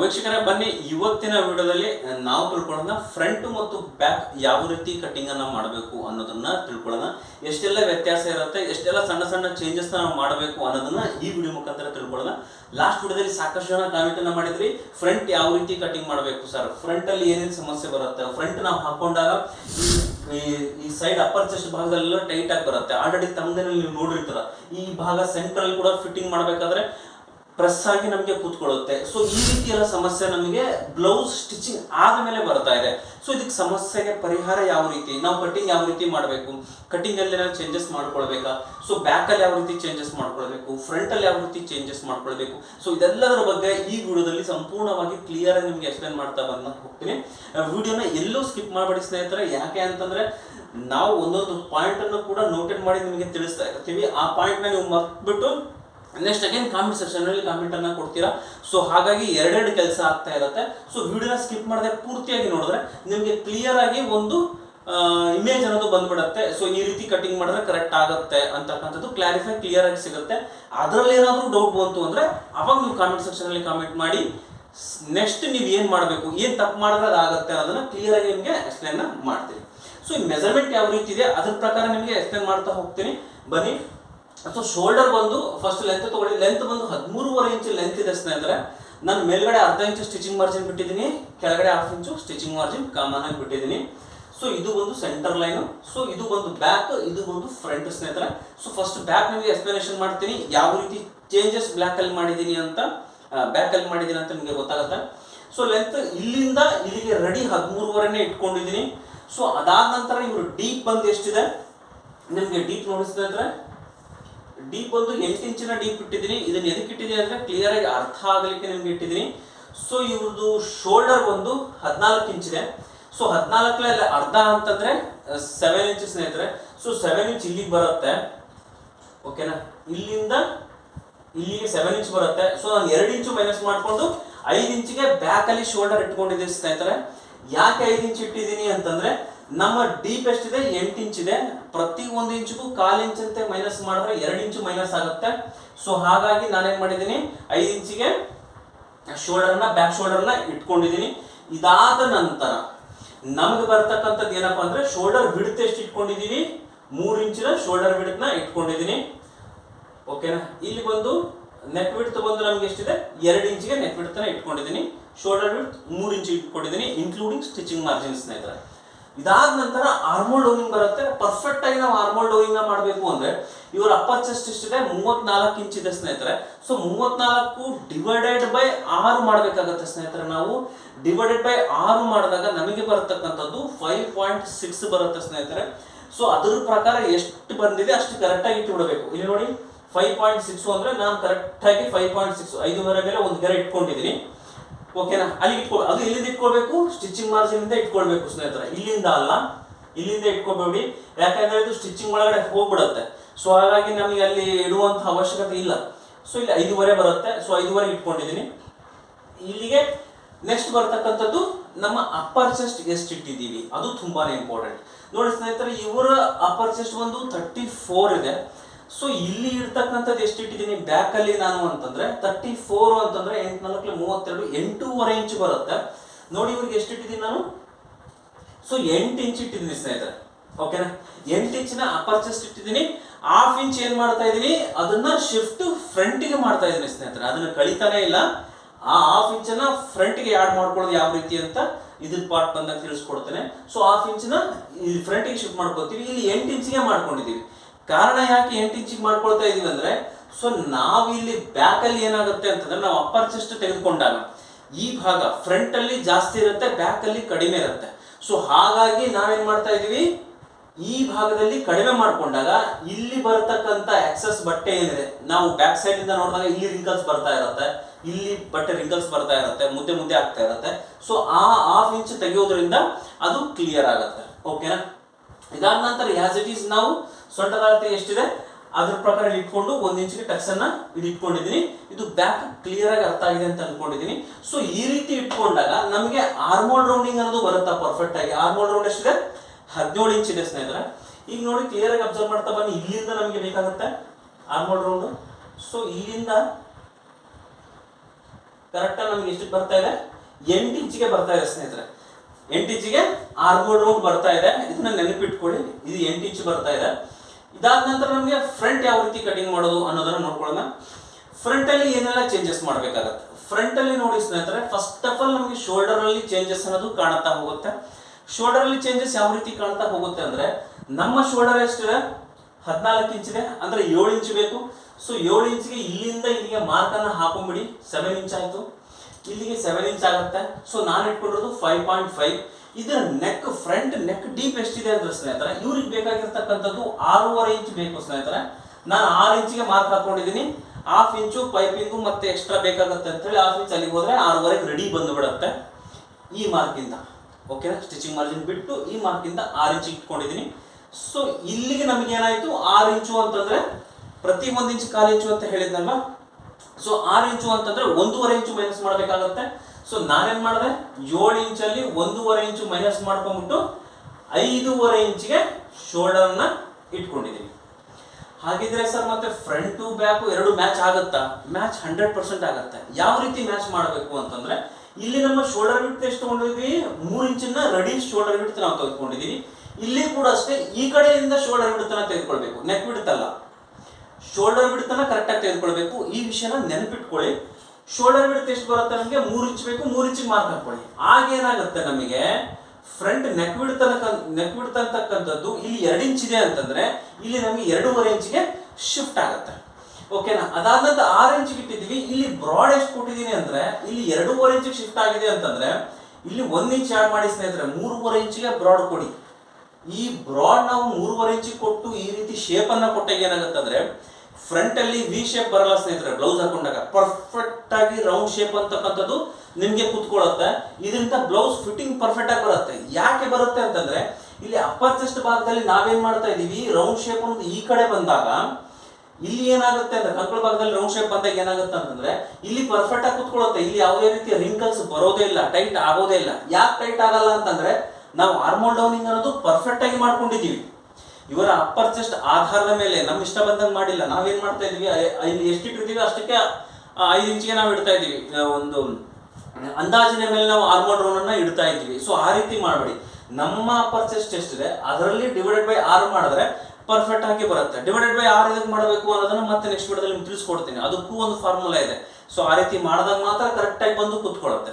ವೀಕ್ಷಕರೇ, ಬನ್ನಿ. ಇವತ್ತಿನ ವಿಡಿಯೋದಲ್ಲಿ ನಾವು ತಿಳ್ಕೊಳ್ಳೋಣ ಫ್ರಂಟ್ ಮತ್ತು ಬ್ಯಾಕ್ ಯಾವ ರೀತಿ ಕಟಿಂಗ್ ಅನ್ನ ಮಾಡಬೇಕು ಅನ್ನೋದನ್ನ ತಿಳ್ಕೊಳ್ಳೋಣ. ಎಷ್ಟೆಲ್ಲ ವ್ಯತ್ಯಾಸ ಇರುತ್ತೆ, ಎಷ್ಟೆಲ್ಲ ಸಣ್ಣ ಸಣ್ಣ ಚೇಂಜಸ್ ನಾವು ಮಾಡಬೇಕು ಅನ್ನೋದನ್ನ ಈ ವಿಡಿಯೋ ಮುಖಾಂತರ ತಿಳ್ಕೊಳ್ಳೋಣ. ಲಾಸ್ಟ್ ವಿಡಿಯೋದಲ್ಲಿ ಸಾಕಷ್ಟು ಜನ ಕಾಮೆಂಟ್ ಅನ್ನ ಮಾಡಿದ್ರಿ. ಫ್ರಂಟ್ ಯಾವ ರೀತಿ ಕಟಿಂಗ್ ಮಾಡಬೇಕು ಸರ್ ಫ್ರಂಟ್ ಅಲ್ಲಿ ಏನೇನು ಸಮಸ್ಯೆ ಬರುತ್ತೆ? ಫ್ರಂಟ್ ನಾವು ಹಾಕೊಂಡಾಗ ಈ ಈ ಸೈಡ್ ಅಪ್ಪರ್ ಚೆಸ್ಟ್ ಭಾಗದಲ್ಲೆಲ್ಲ ಟೈಟ್ ಆಗಿ ಬರುತ್ತೆ. ಆಲ್ರೆಡಿ ತಮ್ಮದೇನಲ್ಲಿ ನೀವು ನೋಡಿರ್ತೀರ. ಈ ಭಾಗ ಸೆಂಟ್ರಲ್ ಕೂಡ ಫಿಟ್ಟಿಂಗ್ ಮಾಡಬೇಕಾದ್ರೆ ಪ್ರೆಸ್ ಆಗಿ ನಮಗೆ ಕೂತ್ಕೊಳ್ಳುತ್ತೆ. ಸೊ ಈ ರೀತಿ ಎಲ್ಲ ಸಮಸ್ಯೆ ನಮಗೆ ಬ್ಲೌಸ್ ಸ್ಟಿಚಿಂಗ್ ಆದಮೇಲೆ ಬರ್ತಾ ಇದೆ. ಸೊ ಇದಕ್ಕೆ ಸಮಸ್ಯೆಗೆ ಪರಿಹಾರ ಯಾವ ರೀತಿ? ನಾವು ಕಟಿಂಗ್ ಯಾವ ರೀತಿ ಮಾಡಬೇಕು? ಕಟಿಂಗ್ ಅಲ್ಲಿ ನಾವು ಚೇಂಜಸ್ ಮಾಡ್ಕೊಳ್ಬೇಕಾ? ಸೊ ಬ್ಯಾಕ್ ಅಲ್ಲಿ ಯಾವ ರೀತಿ ಚೇಂಜಸ್ ಮಾಡ್ಕೊಳ್ಬೇಕು? ಫ್ರಂಟ್ ಅಲ್ಲಿ ಯಾವ ರೀತಿ ಚೇಂಜಸ್ ಮಾಡ್ಕೊಳ್ಬೇಕು? ಸೊ ಇದೆಲ್ಲದರ ಬಗ್ಗೆ ಈ ವಿಡಿಯೋದಲ್ಲಿ ಸಂಪೂರ್ಣವಾಗಿ ಕ್ಲಿಯರ್ ಆಗಿ ನಿಮ್ಗೆ ಎಕ್ಸ್ಪ್ಲೇನ್ ಮಾಡ್ತಾ ಬಂದ ಹೋಗ್ತೀನಿ. ವಿಡಿಯೋನ ಎಲ್ಲೂ ಸ್ಕಿಪ್ ಮಾಡಬೇಡಿ ಸ್ನೇಹಿತರೆ. ಯಾಕೆ ಅಂತಂದ್ರೆ ನಾವು ಒಂದೊಂದು ಪಾಯಿಂಟ್ ಅನ್ನು ಕೂಡ ನೋಟೆಡ್ ಮಾಡಿ ನಿಮಗೆ ತಿಳಿಸ್ತಾ ಇರ್ತೀವಿ. ಆ ಪಾಯಿಂಟ್ನ ನೀವು ಮರ್ತ್ಬಿಟ್ಟು ನೆಕ್ಸ್ಟ್ ಅಗೇನ್ ಕಾಮೆಂಟ್ ಸೆಕ್ಷನ್ ಅಲ್ಲಿ ಕಾಮೆಂಟ್ ಅನ್ನ ಕೊಡ್ತೀರಾ? ಸೊ ಹಾಗಾಗಿ ಎರಡೆರಡು ಕೆಲಸ ಆಗ್ತಾ ಇರುತ್ತೆ. ಸೊ ವಿಡಿಯೋನ ಸ್ಕಿಪ್ ಮಾಡದೆ ಪೂರ್ತಿಯಾಗಿ ನೋಡಿದ್ರೆ ನಿಮಗೆ ಕ್ಲಿಯರ್ ಆಗಿ ಒಂದು ಇಮೇಜ್ ಅನ್ನೋದು ಬಂದ್ಬಿಡತ್ತೆ. ಸೊ ಈ ರೀತಿ ಕಟಿಂಗ್ ಮಾಡಿದ್ರೆ ಕರೆಕ್ಟ್ ಆಗುತ್ತೆ ಅಂತಕ್ಕಂಥದ್ದು ಕ್ಲಾರಿಫೈ ಕ್ಲಿಯರ್ ಆಗಿ ಸಿಗುತ್ತೆ. ಅದರಲ್ಲಿ ಏನಾದರೂ ಡೌಟ್ ಬಂತು ಅಂದ್ರೆ, ಅವಾಗ ನೀವು ಕಾಮೆಂಟ್ ಸೆಕ್ಷನ್ ಅಲ್ಲಿ ಕಾಮೆಂಟ್ ಮಾಡಿ. ನೆಕ್ಸ್ಟ್ ನೀವು ಏನು ಮಾಡಬೇಕು, ಏನು ತಪ್ಪು ಮಾಡಿದ್ರೆ ಅದಾಗುತ್ತೆ ಅನ್ನೋದನ್ನ ಕ್ಲಿಯರ್ ಆಗಿ ನಿಮಗೆ ಎಕ್ಸ್ಪ್ಲೇನ್ ಮಾಡ್ತೀನಿ. ಸೊ ಈ ಮೆಸರ್ಮೆಂಟ್ ಯಾವ ರೀತಿ ಇದೆ, ಅದ್ರ ಪ್ರಕಾರ ನಿಮಗೆ ಎಕ್ಸ್ಪ್ಲೇನ್ ಮಾಡ್ತಾ ಹೋಗ್ತೀನಿ. ಬನ್ನಿ. ಸೊ ಶೋಲ್ಡರ್ ಬಂದು ಫಸ್ಟ್ ಲೆಂತ್ ತಗೊಳ್ಳಿ. ಲೆಂತ್ ಬಂದು ಹದಿಮೂರುವರೆ ಇಂಚು ಲೆಂತ್ ಇದೆ ಸ್ನೇಹಿತರೆ. ನಾನು ಮೇಲ್ಗಡೆ ಅರ್ಧ ಇಂಚು ಸ್ಟಿಚಿಂಗ್ ಮಾರ್ಜಿನ್ ಬಿಟ್ಟಿದ್ದೀನಿ. ಕೆಳಗಡೆ half inch stitching margin common ಆಗಿ ಬಿಟ್ಟಿದ್ದೀನಿ. ಸೊ ಇದು ಒಂದು ಸೆಂಟರ್ ಲೈನು ಸೊ ಇದು ಒಂದು ಬ್ಯಾಕ್ ಇದು ಒಂದು ಫ್ರಂಟ್ ಸ್ನೇಹಿತರೆ. ಸೊ ಫಸ್ಟ್ ಬ್ಯಾಕ್ ನಿಮಗೆ ಎಕ್ಸ್ಪ್ಲನೇಷನ್ ಮಾಡ್ತೀನಿ. ಯಾವ ರೀತಿ ಚೇಂಜಸ್ ಬ್ಲ್ಯಾಕ್ ಅಲ್ಲಿ ಮಾಡಿದ್ದೀನಿ ಅಂತ ಬ್ಯಾಕ್ ಅಲ್ಲಿ ಮಾಡಿದ್ದೀನಿ ಅಂತ ನಿಮಗೆ ಗೊತ್ತಾಗುತ್ತೆ. ಸೊ ಲೆಂತ್ ಇಲ್ಲಿಂದ ಇಲ್ಲಿಗೆ ರೆಡಿ ಹದಿಮೂರುವರೆನೇ ಇಟ್ಕೊಂಡಿದ್ದೀನಿ. ಸೊ ಅದಾದ ನಂತರ ಇವರು ಡೀಪ್ ಬಂದು ಎಷ್ಟಿದೆ? ನಿಮಗೆ ಡೀಪ್ ನೋಡಿ ಡೀಪ್ ಒಂದು ಎಂಟು ಇಂಚಿನ ಡೀಪ್ ಇಟ್ಟಿದ್ದೀನಿ. ಇದನ್ನ ಎದಕ್ಕೆ ಇಟ್ಟಿದ್ದೀನಿ ಅಂದ್ರೆ ಕ್ಲಿಯರ್ ಆಗಿ ಅರ್ಥ ಆಗಲಿಕ್ಕೆ ನಿಮ್ಗೆ ಇಟ್ಟಿದ್ದೀನಿ. ಸೊ ಇವ್ರದ್ದು ಶೋಲ್ಡರ್ ಒಂದು ಹದಿನಾಲ್ಕು ಇಂಚಿದೆ. ಸೊ ಹದಿನಾಲ್ಕರಲ್ಲಿ ಅರ್ಧ ಅಂತಂದ್ರೆ ಸೆವೆನ್ ಇಂಚ್ ಸ್ನೇಹಿತರೆ. ಸೊ ಸೆವೆನ್ ಇಂಚ್ ಇಲ್ಲಿಗೆ ಬರುತ್ತೆ. ಓಕೆನಾ ಇಲ್ಲಿಂದ ಇಲ್ಲಿಗೆ ಸೆವೆನ್ ಇಂಚ್ ಬರುತ್ತೆ. ಸೊ ನಾನು ಎರಡು ಇಂಚು ಮೈನಸ್ ಮಾಡಿಕೊಂಡು ಐದು ಇಂಚಿಗೆ ಬ್ಯಾಕ್ ಅಲ್ಲಿ ಶೋಲ್ಡರ್ ಇಟ್ಕೊಂಡಿದ್ದೀನಿ ಸ್ನೇಹಿತರೆ. ಯಾಕೆ ಐದು ಇಂಚ್ ಇಟ್ಟಿದ್ದೀನಿ ಅಂತಂದ್ರೆ ನಮ್ಮ ಡೀಪ್ ಎಷ್ಟಿದೆ ಎಂಟು ಇಂಚ್ ಇದೆ. ಪ್ರತಿ ಒಂದು ಇಂಚಿಗೂ ಕಾಲು ಇಂಚಂತೆ ಮೈನಸ್ ಮಾಡಿದ್ರೆ ಎರಡು ಇಂಚು ಮೈನಸ್ ಆಗುತ್ತೆ. ಸೊ ಹಾಗಾಗಿ ನಾನೇನು ಮಾಡಿದ್ದೀನಿ? ಐದು ಇಂಚಿಗೆ ಶೋಲ್ಡರ್ನ ಬ್ಯಾಕ್ ಶೋಲ್ಡರ್ನ ಇಟ್ಕೊಂಡಿದ್ದೀನಿ. ಇದಾದ ನಂತರ ನಮಗೆ ಬರ್ತಕ್ಕಂಥದ್ದು ಏನಪ್ಪಾ ಅಂದ್ರೆ ಶೋಲ್ಡರ್ ವಿಡ್ತ್ ಎಷ್ಟು ಇಟ್ಕೊಂಡಿದ್ದೀನಿ? ಮೂರು ಇಂಚಿನ ಶೋಲ್ಡರ್ ವಿಡ್ತ್ನ ಇಟ್ಕೊಂಡಿದ್ದೀನಿ. ಓಕೆನಾ ಇಲ್ಲಿ ಬಂದು ನೆಕ್ ವಿಡ್ತ್ ಬಂದು ನಮ್ಗೆ ಎಷ್ಟಿದೆ? ಎರಡು ಇಂಚಿಗೆ ನೆಕ್ ಬಿಡ್ತನ ಇಟ್ಕೊಂಡಿದ್ದೀನಿ. ಶೋಲ್ಡರ್ ವಿಡ್ತ್ ಮೂರು ಇಂಚ್ ಇಟ್ಕೊಂಡಿದ್ದೀನಿ ಇನ್ಕ್ಲೂಡಿಂಗ್ ಸ್ಟಿಚಿಂಗ್ ಮಾರ್ಜಿನ್ ಸ್ನೇಹಿತರೆ ಇದಾದ ನಂತರ ಆರ್ಮೋಲ್ ಡೋವಿಂಗ್ ಬರುತ್ತೆ. ಪರ್ಫೆಕ್ಟ್ ಆಗಿ ನಾವು ಆರ್ಮೋಲ್ ಡೋವಿಂಗ್ ಮಾಡಬೇಕು ಅಂದ್ರೆ ಇವರ ಅಪ್ಪರ್ ಚೆಸ್ಟ್ ಎಷ್ಟಿದೆ ಮೂವತ್ನಾಲ್ಕು ಇಂಚ್ ಇದೆ ಸ್ನೇಹಿತರೆ. ಸೊ ಮೂವತ್ನಾಲ್ಕು ಡಿವೈಡೆಡ್ ಬೈ ಆರು ಮಾಡಬೇಕಾಗತ್ತೆ ಸ್ನೇಹಿತರೆ ನಾವು. ಡಿವೈಡೆಡ್ ಬೈ ಆರು ಮಾಡಿದಾಗ ನಮಗೆ ಬರತಕ್ಕಂಥದ್ದು ಫೈವ್ ಪಾಯಿಂಟ್ ಸಿಕ್ಸ್ ಬರುತ್ತೆ ಸ್ನೇಹಿತರೆ. ಸೊ ಅದ್ರ ಪ್ರಕಾರ ಎಷ್ಟು ಬಂದಿದೆ ಅಷ್ಟು ಕರೆಕ್ಟ್ ಆಗಿ ಇಟ್ಬಿಡಬೇಕು ಇಲ್ಲಿ ನೋಡಿ ಫೈವ್ ಪಾಯಿಂಟ್ ಸಿಕ್ಸ್ ಅಂದ್ರೆ ನಾನು ಕರೆಕ್ಟ್ ಆಗಿ ಫೈವ್ ಪಾಯಿಂಟ್ ಸಿಕ್ಸ್ ಐದು ಮೇಲೆ ಒಂದು ಗೆರೆ ಇಟ್ಕೊಂಡಿದ್ದೀನಿ ಓಕೆನಾ ಅಲ್ಲಿ ಇಟ್ಕೊ, ಅದು ಇಲ್ಲಿಂದ ಇಟ್ಕೊಳ್ಬೇಕು? ಸ್ಟಿಚಿಂಗ್ ಮಾರ್ಜಿನ್ ಇಂದ ಇಟ್ಕೊಳ್ಬೇಕು ಸ್ನೇಹಿತರೆ. ಇಲ್ಲಿಂದ ಅಲ್ಲ, ಇಲ್ಲಿಂದ ಇಟ್ಕೋಬೇಡಿ. ಯಾಕಂದ್ರೆ ಇದು ಸ್ಟಿಚಿಂಗ್ ಒಳಗಡೆ ಹೋಗ್ಬಿಡುತ್ತೆ. ಸೊ ಹಾಗಾಗಿ ನಮಗೆ ಅಲ್ಲಿ ಇಡುವಂತ ಅವಶ್ಯಕತೆ ಇಲ್ಲ. ಸೊ ಇಲ್ಲಿ ಐದೂವರೆ ಬರುತ್ತೆ. ಸೊ ಐದುವರೆ ಇಟ್ಕೊಂಡಿದ್ದೀನಿ. ಇಲ್ಲಿಗೆ ನೆಕ್ಸ್ಟ್ ಬರ್ತಕ್ಕಂಥದ್ದು, ನಮ್ಮ ಅಪ್ಪರ್ ಚೆಸ್ಟ್ ಎಷ್ಟು ಇಟ್ಟಿದ್ದೀವಿ ಅದು ತುಂಬಾನೇ ಇಂಪಾರ್ಟೆಂಟ್ ನೋಡಿ ಸ್ನೇಹಿತರೆ, ಇವರ ಅಪ್ಪರ್ ಚೆಸ್ಟ್ ಒಂದು ತರ್ಟಿ ಫೋರ್ ಇದೆ. ಸೊ ಇಲ್ಲಿ ಇರ್ತಕ್ಕಂಥದ್ದು ಎಷ್ಟು ಇಟ್ಟಿದ್ದೀನಿ ಬ್ಯಾಕ್ ಅಲ್ಲಿ ನಾನು ಅಂತಂದ್ರೆ ತರ್ಟಿ ಫೋರ್ ಅಂತಂದ್ರೆ ಎಂಟು ನಾಲ್ಕು ಮೂವತ್ತೆರಡು ಎಂಟೂವರೆ ಇಂಚ್ ಬರುತ್ತೆ. ನೋಡಿ ಇವ್ರಿಗೆ ಎಷ್ಟು ಇಟ್ಟಿದ್ದೀನಿ ನಾನು? ಸೊ ಎಂಟು ಇಂಚ್ ಇಟ್ಟಿದ್ದೀನಿ ಸ್ನೇಹಿತರೆ. ಓಕೆನಾ ಎಂಟು ಇಂಚಿನ ಅಪ್ಪರ್ ಚೆಸ್ಟ್ ಇಟ್ಟಿದ್ದೀನಿ. ಹಾಫ್ ಇಂಚ್ ಏನ್ ಮಾಡ್ತಾ ಇದ್ದೀನಿ? ಅದನ್ನ ಶಿಫ್ಟ್ ಫ್ರಂಟಿಗೆ ಮಾಡ್ತಾ ಇದ್ದೀನಿ ಸ್ನೇಹಿತರೆ. ಅದನ್ನ ಕಳಿತಾನೆ ಇಲ್ಲ. ಆ ಹಾಫ್ ಇಂಚನ್ನ ಫ್ರಂಟ್ಗೆ ಆಡ್ ಮಾಡ್ಕೊಳ್ಳೋದು ಯಾವ ರೀತಿ ಅಂತ ಇದ್ರ ಪಾರ್ಟ್ ಬಂದಾಗ ತಿಳಿಸ್ಕೊಡ್ತೇನೆ. ಸೊ ಹಾಫ್ ಇಂಚ್ನ ಫ್ರಂಟಿಗೆ ಶಿಫ್ಟ್ ಮಾಡ್ಕೊತೀವಿ ಇಲ್ಲಿ ಎಂಟು ಇಂಚ್ಗೆ ಮಾಡ್ಕೊಂಡಿದೀವಿ ಕಾರಣ ಯಾಕೆ ಏನ್ ಟೀಚಿಂಗ್ ಮಾಡ್ಕೊಳ್ತಾ ಇದೀವಿ ಅಂದ್ರೆ ಸೊ ನಾವು ಇಲ್ಲಿ ಬ್ಯಾಕ್ ಅಲ್ಲಿ ಏನಾಗುತ್ತೆ ಅಂತಂದ್ರೆ ನಾವು ಅಪ್ಪರ್ ಚೆಸ್ಟ್ ತೆಗೆದುಕೊಂಡಾಗ, ಈ ಭಾಗ ಫ್ರಂಟ್ ಅಲ್ಲಿ ಜಾಸ್ತಿ ಇರುತ್ತೆ ಬ್ಯಾಕ್ ಅಲ್ಲಿ ಕಡಿಮೆ ಇರುತ್ತೆ. ಸೊ ಹಾಗಾಗಿ ನಾವೇನ್ ಮಾಡ್ತಾ ಇದೀವಿ? ಈ ಭಾಗದಲ್ಲಿ ಕಡಿಮೆ ಮಾಡ್ಕೊಂಡಾಗ ಇಲ್ಲಿ ಬರತಕ್ಕಂತ ಎಕ್ಸಸ್ ಬಟ್ಟೆ ಏನಿದೆ, ನಾವು ಬ್ಯಾಕ್ ಸೈಡ್ ಇಂದ ನೋಡಿದಾಗ ಇಲ್ಲಿ ರಿಂಕಲ್ಸ್ ಬರ್ತಾ ಇರುತ್ತೆ, ಇಲ್ಲಿ ಬಟ್ಟೆ ರಿಂಕಲ್ಸ್ ಬರ್ತಾ ಇರುತ್ತೆ, ಮುದ್ದೆ ಮುದ್ದೆ ಆಗ್ತಾ ಇರುತ್ತೆ. ಸೊ ಆ ಹಾಫ್ ಇಂಚ್ ತೆಗೆಯೋದ್ರಿಂದ ಅದು ಕ್ಲಿಯರ್ ಆಗುತ್ತೆ. ಓಕೆನಾ ಇದಾದ ನಂತರ ಆಸ್ ಇಟ್ ಈಸ್ ನಾವು ಸೊಂಟದ ಅಳತೆ ಎಷ್ಟಿದೆ? ಅದ್ರ ಪ್ರಕಾರ ಇಟ್ಕೊಂಡು ಒಂದ್ ಇಂಚಿಗೆ ಟಕ್ಸ್ ಅನ್ನ ಇಲ್ಲಿ ಇಟ್ಕೊಂಡಿದ್ದೀನಿ. ಇದು ಬ್ಯಾಕ್ ಕ್ಲಿಯರ್ ಆಗಿ ಅರ್ಥ ಆಗಿದೆ ಅಂತ ಅನ್ಕೊಂಡಿದ್ದೀನಿ. ಸೊ ಈ ರೀತಿ ಇಟ್ಕೊಂಡಾಗ ನಮಗೆ ಆರ್ಮೋಲ್ ರೌಂಡಿಂಗ್ ಅನ್ನೋದು ಬರುತ್ತಾ ಪರ್ಫೆಕ್ಟ್ ಆಗಿ? ಆರ್ಮೋಲ್ ರೌಂಡ್ ಎಷ್ಟಿದೆ? ಹದಿನೇಳು ಇಂಚ್ ಇದೆ ಸ್ನೇಹಿತರೆ. ಈಗ ನೋಡಿ ಕ್ಲಿಯರ್ ಆಗಿ ಅಬ್ಸರ್ವ್ ಮಾಡ್ತಾ ಬನ್ನಿ. ಇಲ್ಲಿಂದ ನಮಗೆ ಬೇಕಾಗುತ್ತೆ ಆರ್ಮೋಲ್ ರೌಂಡ್ ಸೊ ಇಲ್ಲಿಂದ ಕರೆಕ್ಟಾಗಿ ನಮ್ಗೆ ಎಷ್ಟು ಬರ್ತಾ ಇದೆ? ಎಂಟು ಇಂಚಿಗೆ ಬರ್ತಾ ಇದೆ ಸ್ನೇಹಿತರೆ. ಎಂಟು ಇಂಚಿಗೆ ಆರ್ಮೋಲ್ ರೌಂಡ್ ಬರ್ತಾ ಇದೆ. ಇದನ್ನ ನೆನಪಿಟ್ಕೊಳ್ಳಿ. ಇದು ಎಂಟು ಇಂಚ್ ಬರ್ತಾ ಇದೆ. ಇದಾದ ನಂತರ ನಮಗೆ ಫ್ರಂಟ್ ಯಾವ ರೀತಿ ಕಟಿಂಗ್ ಮಾಡೋದು ಅನ್ನೋದನ್ನ ನೋಡ್ಕೊಳ್ಳೋಣ. ಫ್ರಂಟ್ ಅಲ್ಲಿ ಏನೆಲ್ಲ ಚೇಂಜಸ್ ಮಾಡಬೇಕಾಗತ್ತೆ? ಫ್ರಂಟ್ ಅಲ್ಲಿ ನೋಡಿ ಸ್ನೇಹಿತರೆ ಫಸ್ಟ್ ಆಫ್ ಆಲ್ ನಮಗೆ ಶೋಲ್ಡರ್ ಅಲ್ಲಿ ಚೇಂಜಸ್ ಅನ್ನೋದು ಕಾಣುತ್ತಾ ಹೋಗುತ್ತೆ. ಶೋಲ್ಡರ್ ಅಲ್ಲಿ ಚೇಂಜಸ್ ಯಾವ ರೀತಿ ಕಾಣ್ತಾ ಹೋಗುತ್ತೆ ಅಂದ್ರೆ, ನಮ್ಮ ಶೋಲ್ಡರ್ ಎಷ್ಟಿದೆ? ಹದಿನಾಲ್ಕು ಇಂಚ್ ಇದೆ. ಅಂದ್ರೆ ಏಳು ಇಂಚ್ ಬೇಕು. ಸೊ ಏಳು ಇಂಚ್ಗೆ ಇಲ್ಲಿಂದ ಇಲ್ಲಿಗೆ ಮಾರ್ಕ್ ಅನ್ನ ಹಾಕೊಂಡ್ಬಿಡಿ. ಸೆವೆನ್ ಇಂಚ್ ಆಯ್ತು. ಇಲ್ಲಿಗೆ ಸೆವೆನ್ ಇಂಚ್ ಆಗುತ್ತೆ. ಸೊ ನಾನು ಇಟ್ಕೊಂಡಿರೋದು ಫೈವ್ ಪಾಯಿಂಟ್ ಫೈವ್ ಇದರ ನೆಕ್ ಫ್ರಂಟ್ ನೆಕ್ ಡೀಪ್ ಎಷ್ಟಿದೆ ಅಂತ ಸ್ನೇಹಿತರೆ, ಇವ್ರಿಗೆ ಬೇಕಾಗಿರ್ತಕ್ಕಂಥದ್ದು ಆರೂವರೆ ಇಂಚ್ ಬೇಕು ಸ್ನೇಹಿತರೆ. ನಾನು ಆರು ಇಂಚಿಗೆ ಮಾರ್ಕ್ ಹಾಕೊಂಡಿದ್ದೀನಿ. ಹಾಫ್ ಇಂಚು ಪೈಪಿಂಗು ಮತ್ತೆ ಎಕ್ಸ್ಟ್ರಾ ಬೇಕಾಗುತ್ತೆ ಅಂತೇಳಿ ಹಾಫ್ ಇಂಚ್ ಅಲ್ಲಿಗೆ ಹೋದ್ರೆ ಆರೂವರೆಗೆ ರೆಡಿ ಬಂದು ಬಿಡುತ್ತೆ. ಈ ಮಾರ್ಕಿಂದ ಓಕೆನಾ ಸ್ಟಿಚಿಂಗ್ ಮಾರ್ಜಿನ್ ಬಿಟ್ಟು ಈ ಮಾರ್ಕಿಂದ ಆರು ಇಂಚ್ ಇಟ್ಕೊಂಡಿದ್ದೀನಿ. ಸೊ ಇಲ್ಲಿಗೆ ನಮಗೆ ಏನಾಯ್ತು? ಆರು ಇಂಚು ಅಂತಂದ್ರೆ ಪ್ರತಿ ಒಂದು ಇಂಚ್ ಕಾಲು ಇಂಚು ಅಂತ ಹೇಳಿದ್ನಲ್ವಾ? ಸೊ ಆರು ಇಂಚು ಅಂತಂದ್ರೆ ಒಂದೂವರೆ ಇಂಚು ಮೈನಸ್ ಮಾಡಬೇಕಾಗತ್ತೆ. ಸೊ ನಾನೇನ್ ಮಾಡಿದೆ? ಏಳು ಇಂಚಲ್ಲಿ ಒಂದೂವರೆ ಇಂಚು ಮೈನಸ್ ಮಾಡ್ಕೊಂಡ್ಬಿಟ್ಟು ಐದೂವರೆ ಇಂಚಿಗೆ ಶೋಲ್ಡರ್ನ ಇಟ್ಕೊಂಡಿದ್ದೀನಿ ಹಾಗಿದ್ರೆ ಸರ್ ಮತ್ತೆ ಫ್ರಂಟ್ ಟು ಬ್ಯಾಕ್ ಎರಡು ಮ್ಯಾಚ್ ಆಗುತ್ತಾ? ಮ್ಯಾಚ್ ಹಂಡ್ರೆಡ್ ಪರ್ಸೆಂಟ್ ಆಗುತ್ತೆ. ಯಾವ ರೀತಿ ಮ್ಯಾಚ್ ಮಾಡಬೇಕು ಅಂತಂದ್ರೆ, ಇಲ್ಲಿ ನಮ್ಮ ಶೋಲ್ಡರ್ ವಿಡ್ತ್ ಎಷ್ಟು ತಗೊಂಡಿದ್ವಿ? ಮೂರು ಇಂಚಿನ ರೆಡಿ ಶೋಲ್ಡರ್ ವಿಡ್ತ್ ನಾವು ತೆಗೆದುಕೊಂಡಿದೀವಿ. ಇಲ್ಲಿ ಕೂಡ ಅಷ್ಟೇ ಈ ಕಡೆಯಿಂದ ಶೋಲ್ಡರ್ ವಿಡ್ತನ ತೆಗೆದುಕೊಳ್ಬೇಕು. ನೆಕ್ ವಿಡ್ತ್ ಅಲ್ಲ. ಶೋಲ್ಡರ್ ಬಿಡ್ತನ ಕರೆಕ್ಟಾಗಿ ತೆಗೆದುಕೊಳ್ಬೇಕು. ಈ ವಿಷಯನ ನೆನಪಿಟ್ಕೊಳ್ಳಿ. ಶೋಲ್ಡರ್ ವಿಡ್ತ್ ಎಷ್ಟು ಬರುತ್ತೆ ನಮಗೆ? ಮೂರು ಇಂಚ್ ಬೇಕು, ಮೂರು ಇಂಚಿಗೆ ಮಾರ್ಕ್ ಹಾಕೊಳ್ಳಿ ಆಗ ಏನಾಗುತ್ತೆ ನಮಗೆ? ಫ್ರಂಟ್ ನೆಕ್ ಬಿಡ್ತನಕ ನೆಕ್ ವಿಡ್ತ್ ಅಂತಕ್ಕಂಥದ್ದು ಇಲ್ಲಿ ಎರಡು ಇಂಚ್ ಇದೆ ಅಂತಂದ್ರೆ ಇಲ್ಲಿ ನಮಗೆ ಎರಡೂವರೆ ಇಂಚಿಗೆ ಶಿಫ್ಟ್ ಆಗುತ್ತೆ. ಓಕೆನಾ ಅದಾದ ನಂತರ ಆರು ಇಂಚಿಗೆ ಇಟ್ಟಿದ್ದೀವಿ. ಇಲ್ಲಿ ಬ್ರಾಡ್ ಎಷ್ಟು ಕೊಟ್ಟಿದ್ದೀನಿ ಅಂದ್ರೆ, ಇಲ್ಲಿ ಎರಡೂವರೆ ಇಂಚಿಗೆ ಶಿಫ್ಟ್ ಆಗಿದೆ ಅಂತಂದ್ರೆ, ಇಲ್ಲಿ ಒಂದ್ ಇಂಚ್ ಆಡ್ ಮಾಡಿ ಸ್ನೇಹಿತರೆ, ಮೂರುವರೆ ಇಂಚಿಗೆ ಬ್ರಾಡ್ ಕೊಡಿ. ಈ ಬ್ರಾಡ್ ನಾವು ಮೂರುವರೆ ಇಂಚಿಗೆ ಕೊಟ್ಟು ಈ ರೀತಿ ಶೇಪ್ ಅನ್ನ ಕೊಟ್ಟಾಗ ಏನಾಗುತ್ತೆ ಅಂದ್ರೆ ಫ್ರಂಟ್ ಅಲ್ಲಿ ವಿ ಶೇಪ್ ಬರಲ್ಲ ಸ್ನೇಹಿತರೆ ಬ್ಲೌಸ್ ಹಾಕೊಂಡಾಗ. ಪರ್ಫೆಕ್ಟ್ ಆಗಿ ರೌಂಡ್ ಶೇಪ್ ಅಂತಕ್ಕಂಥದ್ದು ನಿಮಗೆ ಕುತ್ಕೊಳ್ಳುತ್ತೆ. ಇದರಿಂದ ಬ್ಲೌಸ್ ಫಿಟ್ಟಿಂಗ್ ಪರ್ಫೆಕ್ಟ್ ಆಗಿ ಬರುತ್ತೆ. ಯಾಕೆ ಬರುತ್ತೆ ಅಂತಂದ್ರೆ, ಇಲ್ಲಿ ಅಪ್ಪರ್ ಚೆಸ್ಟ್ ಭಾಗದಲ್ಲಿ ನಾವೇನ್ ಮಾಡ್ತಾ ಇದೀವಿ ರೌಂಡ್ ಶೇಪ್ ಅನ್ನೋದು ಈ ಕಡೆ ಬಂದಾಗ, ಇಲ್ಲಿ ಏನಾಗುತ್ತೆ ಅಂದ್ರೆ, ಕಂಕಳ ಭಾಗದಲ್ಲಿ ರೌಂಡ್ ಶೇಪ್ ಬಂದಾಗ ಏನಾಗುತ್ತೆ ಅಂತಂದ್ರೆ, ಇಲ್ಲಿ ಪರ್ಫೆಕ್ಟ್ ಆಗಿ ಕುತ್ಕೊಳ್ಳುತ್ತೆ. ಇಲ್ಲಿ ಯಾವುದೇ ರೀತಿಯ ರಿಂಕಲ್ಸ್ ಬರೋದೇ ಇಲ್ಲ ಟೈಟ್ ಆಗೋದೇ ಇಲ್ಲ. ಯಾಕೆ ಟೈಟ್ ಆಗಲ್ಲ ಅಂತಂದ್ರೆ, ನಾವು ಹಾರ್ಮೋನ್ ಡೌನಿಂಗ್ ಅನ್ನೋದು ಪರ್ಫೆಕ್ಟ್ ಆಗಿ ಮಾಡ್ಕೊಂಡಿದೀವಿ ಇವರ ಅಪ್ಪರ್ ಚೆಸ್ಟ್ ಆಧಾರದ ಮೇಲೆ ನಮ್ಮ ಇಷ್ಟ ಬಂದಂಗೆ ಮಾಡಿಲ್ಲ. ನಾವೇನ್ ಮಾಡ್ತಾ ಇದೀವಿ ಅಲ್ಲಿ ಎಷ್ಟು ಇಟ್ಟಿರ್ತೀವಿ ಅಷ್ಟಕ್ಕೆ ಐದು ಇಂಚಿಗೆ ನಾವು ಇಡ್ತಾ ಇದೀವಿ ಒಂದು ಅಂದಾಜಿನ ಮೇಲೆ ನಾವು ಆರ್ಮೋಲ್ ರೋನ್ ಅನ್ನ ಇಡ್ತಾ ಇದ್ವಿ ಸೊ ಆ ರೀತಿ ಮಾಡಬೇಡಿ. ನಮ್ಮ ಅಪ್ಪರ್ ಚೆಸ್ಟ್ ಎಷ್ಟಿದೆ ಅದರಲ್ಲಿ ಡಿವೈಡೆಡ್ ಬೈ ಆರ್ ಮಾಡಿದ್ರೆ ಪರ್ಫೆಕ್ಟ್ ಆಗಿ ಬರುತ್ತೆ. ಡಿವೈಡೆಡ್ ಬೈ ಆರ್ ಇದಕ್ಕೆ ಮಾಡಬೇಕು ಅನ್ನೋದನ್ನ ಮತ್ತೆ ನೆಕ್ಸ್ಟ್ ವಿಡಿಯೋದಲ್ಲಿ ನಿಮ್ಗೆ ತಿಳಿಸ್ಕೊಡ್ತೀನಿ. ಅದಕ್ಕೂ ಒಂದು ಫಾರ್ಮುಲಾ ಇದೆ. ಸೊ ಆ ರೀತಿ ಮಾಡಿದಾಗ ಮಾತ್ರ ಕರೆಕ್ಟ್ ಆಗಿ ಬಂದು ಕೂತ್ಕೊಳ್ಳುತ್ತೆ.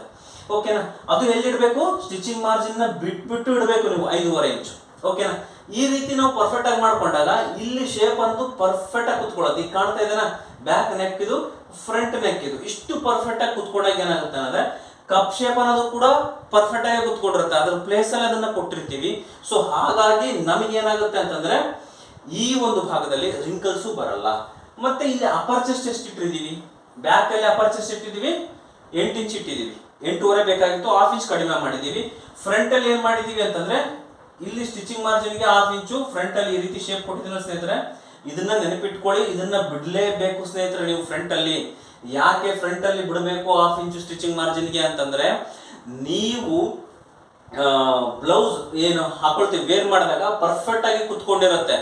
ಓಕೆನಾ ಅದು ಎಲ್ಲಿ ಇಡಬೇಕು? ಸ್ಟಿಚಿಂಗ್ ಮಾರ್ಜಿನ್ ಬಿಟ್ಬಿಟ್ಟು ಇಡಬೇಕು ನೀವು, ಐದೂವರೆ ಇಂಚು. ಓಕೆನಾ ಈ ರೀತಿ ನಾವು ಪರ್ಫೆಕ್ಟ್ ಆಗಿ ಮಾಡ್ಕೊಂಡಾಗ ಇಲ್ಲಿ ಶೇಪ್ ಅಂತೂ ಪರ್ಫೆಕ್ಟ್ ಆಗಿ ಕುತ್ಕೊಳ್ಳೋದು. ಈಗ ಕಾಣ್ತಾ ಇದೆನಾ ಬ್ಯಾಕ್ ನೆಕ್ ಇದು ಫ್ರಂಟ್ ನೆಕ್ ಇದು. ಇಷ್ಟು ಪರ್ಫೆಕ್ಟ್ ಆಗಿ ಕುತ್ಕೊಂಡಾಗ ಏನಾಗುತ್ತೆ ಅಂದ್ರೆ ಕಪ್ ಶೇಪ್ ಅನ್ನೋದು ಕೂಡ ಪರ್ಫೆಕ್ಟ್ ಆಗಿ ಕುತ್ಕೊಂಡಿರುತ್ತೆ. ಅದ್ರ ಪ್ಲೇಸ್ ಅಲ್ಲಿ ಅದನ್ನ ಕೊಟ್ಟಿರ್ತೀವಿ. ಸೊ ಹಾಗಾಗಿ ನಮಗೆ ಏನಾಗುತ್ತೆ ಅಂತಂದ್ರೆ, ಈ ಒಂದು ಭಾಗದಲ್ಲಿ ರಿಂಕಲ್ಸು ಬರಲ್ಲ. ಮತ್ತೆ ಇಲ್ಲಿ ಅಪರ್ ಚೆಸ್ಟ್ ಎಷ್ಟು ಇಟ್ಟಿದ್ದೀವಿ. ಬ್ಯಾಕ್ ಅಲ್ಲಿ ಅಪರ್ ಚೆಸ್ಟ್ ಇಟ್ಟಿದ್ದೀವಿ. ಎಂಟು ಇಂಚ್ ಇಟ್ಟಿದ್ದೀವಿ. ಎಂಟೂವರೆ ಬೇಕಾಗಿತ್ತು. ಹಾಫ್ ಇಂಚ್ ಕಡಿಮೆ ಮಾಡಿದ್ದೀವಿ. ಫ್ರಂಟ್ ಅಲ್ಲಿ ಏನ್ ಮಾಡಿದೀವಿ ಅಂತಂದ್ರೆ ಇಲ್ಲಿ ಸ್ಟಿಚಿಂಗ್ ಮಾರ್ಜಿನ್ಗೆ ಹಾಫ್ ಇಂಚು ಫ್ರಂಟ್ ಅಲ್ಲಿ ಈ ರೀತಿ ಶೇಪ್ ಕೊಟ್ಟಿದ್ದೀನ ಸ್ನೇಹಿತರೆ, ಇದನ್ನ ನೆನಪಿಟ್ಕೊಳ್ಳಿ, ಇದನ್ನ ಬಿಡಲೇಬೇಕು ಸ್ನೇಹಿತರೆ ನೀವು ಫ್ರಂಟ್ ಅಲ್ಲಿ. ಯಾಕೆ ಫ್ರಂಟ್ ಅಲ್ಲಿ ಬಿಡಬೇಕು ಹಾಫ್ ಇಂಚು ಸ್ಟಿಚಿಂಗ್ ಮಾರ್ಜಿನ್ಗೆ ಅಂತಂದ್ರೆ, ನೀವು ಬ್ಲೌಸ್ ಏನು ಹಾಕೊಳ್ತೀವಿ ವೇರ್ ಮಾಡಿದಾಗ ಪರ್ಫೆಕ್ಟ್ ಆಗಿ ಕುತ್ಕೊಂಡಿರುತ್ತೆ.